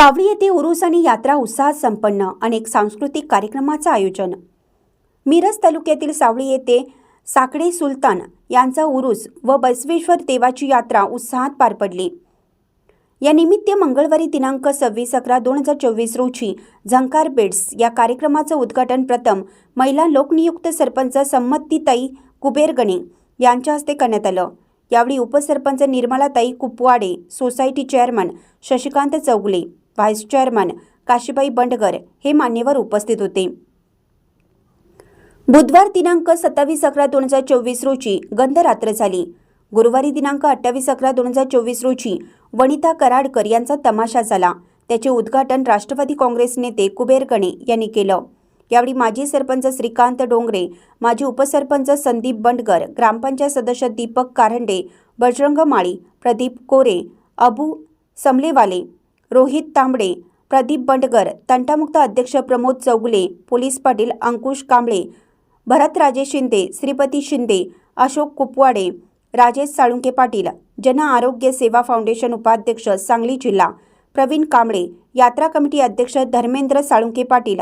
सावळी येथे उरूस आणि यात्रा उत्साहात संपन्न अनेक सांस्कृतिक कार्यक्रमाचं आयोजन. मिरज तालुक्यातील सावळी येथे साकडे सुलतान यांचा उरूस व बसवेश्वर देवाची यात्रा उत्साहात पार पडली. या निमित्त मंगळवारी दिनांक सव्वीस अकरा दोन हजार चोवीस रोजी झंकार बेड्स या कार्यक्रमाचं उद्घाटन प्रथम महिला लोकनियुक्त सरपंच संमतीताई कुबेरगणे यांच्या हस्ते करण्यात आलं. यावेळी उपसरपंच Nirmalatai Kupwade society chairman Shashikant Chougule vice chairman Kashibai Bandgar हे मान्यवर उपस्थित होते. बुधवार दिनांक सत्तावीस अकरा दोन हजार चोवीस रोजी गंधरात्र झाली. गुरुवारी दिनांक अठ्ठावीस अकरा दोन हजार चोवीस रोजी वनिता कराडकर यांचा तमाशा झाला. त्याचे उद्घाटन राष्ट्रवादी काँग्रेस नेते कुबेर गणे यांनी केलं. यावेळी माजी सरपंच श्रीकांत डोंगरे माजी उपसरपंच संदीप बंडगर ग्रामपंचायत सदस्य दीपक कारंडे बजरंग माळी प्रदीप कोरे अबू समलेवाले रोहित तांबडे प्रदीप बंडगर तंटामुक्त अध्यक्ष प्रमोद चौगुले पोलीस पाटील अंकुश कांबळे भरतराजे शिंदे श्रीपती शिंदे अशोक कुपवाडे राजेश साळुंके पाटील जन आरोग्य सेवा फाउंडेशन उपाध्यक्ष सांगली जिल्हा प्रवीण कांबळे यात्रा कमिटी अध्यक्ष धर्मेंद्र साळुंके पाटील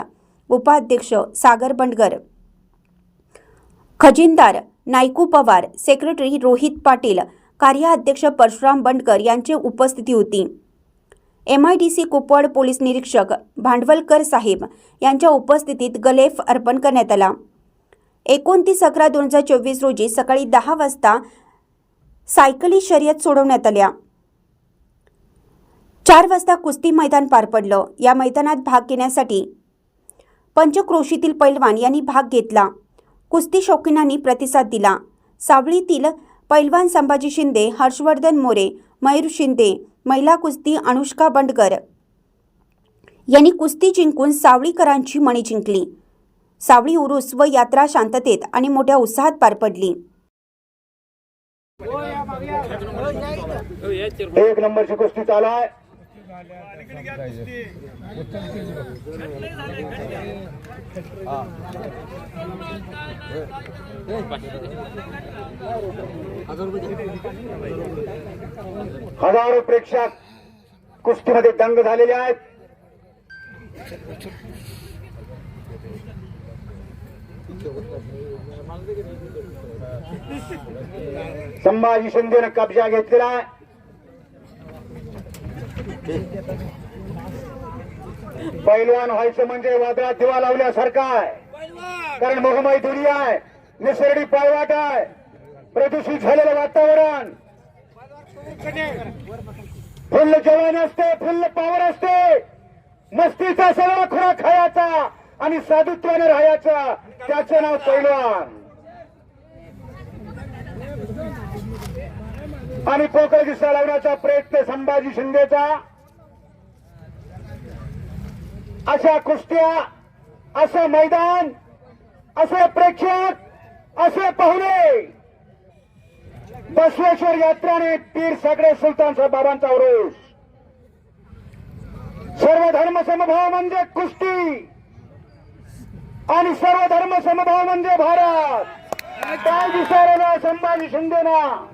उपाध्यक्ष सागर बंडगर. खजिनदार नायकू पवार सेक्रेटरी रोहित पाटील कार्याध्यक्ष परशुराम बंडकर यांची उपस्थिती होती. M I D C Kupwad police निरीक्षक भांडवलकर साहेब यांच्या उपस्थितीत गलेफ अर्पण करण्यात आला. एकोणतीस अकरा दोन हजार चोवीस रोजी सकाळी दहा वाजता सायकली शर्यत सोडवण्यात आल्या. चार वाजता कुस्ती मैदान पार पडलं. या मैदानात भाग घेण्यासाठी पंचक्रोशीतील पैलवान यांनी भाग घेतला. कुस्ती शौकीनांनी प्रतिसाद दिला. सावळीतील पैलवान संभाजी शिंदे हर्षवर्धन मोरे मयूर शिंदे महिला कुस्ती अनुष्का बंडकर यांनी कुस्ती जिंकून सावळीकरांची मणी जिंकली. सावळी उरूस व यात्रा शांततेत आणि मोठ्या उत्साहात पार पडली. एक नंबरची कुस्ती चालू आहे. हजारो प्रेक्षक कुस्तीमध्ये दंग झालेले आहेत. संभाजी शिंदेनं कब्जा घेतलेला आहे. पैलवान व्हायचं म्हणजे वादळात दिवा लावल्यासारखं आहे. कारण मोहमाई दुनिया आहे निसर्डी पायवाट आहे प्रदूषित झालेलं वातावरण. फुल्ल जेवण असते फुल्ल पावर असते. मस्तीचा सगळा खुराक खायचा आणि साधुत्वाने राहायचा. त्याचं नाव पैलवान. आणि पोकळ दिसा लावण्याचा प्रयत्न संभाजी शिंदेचा. अशा कुस्त्या असं मैदान असे प्रेक्षक असे पाहुणे. बसवेश्वर यात्राने पीर सगळे सुलतान साहेब बाबांचा उरूस. सर्व धर्म समभाव म्हणजे कुस्ती. आणि सर्व धर्म समभाव म्हणजे भारत. काय विसरला संभाजी शिंदेना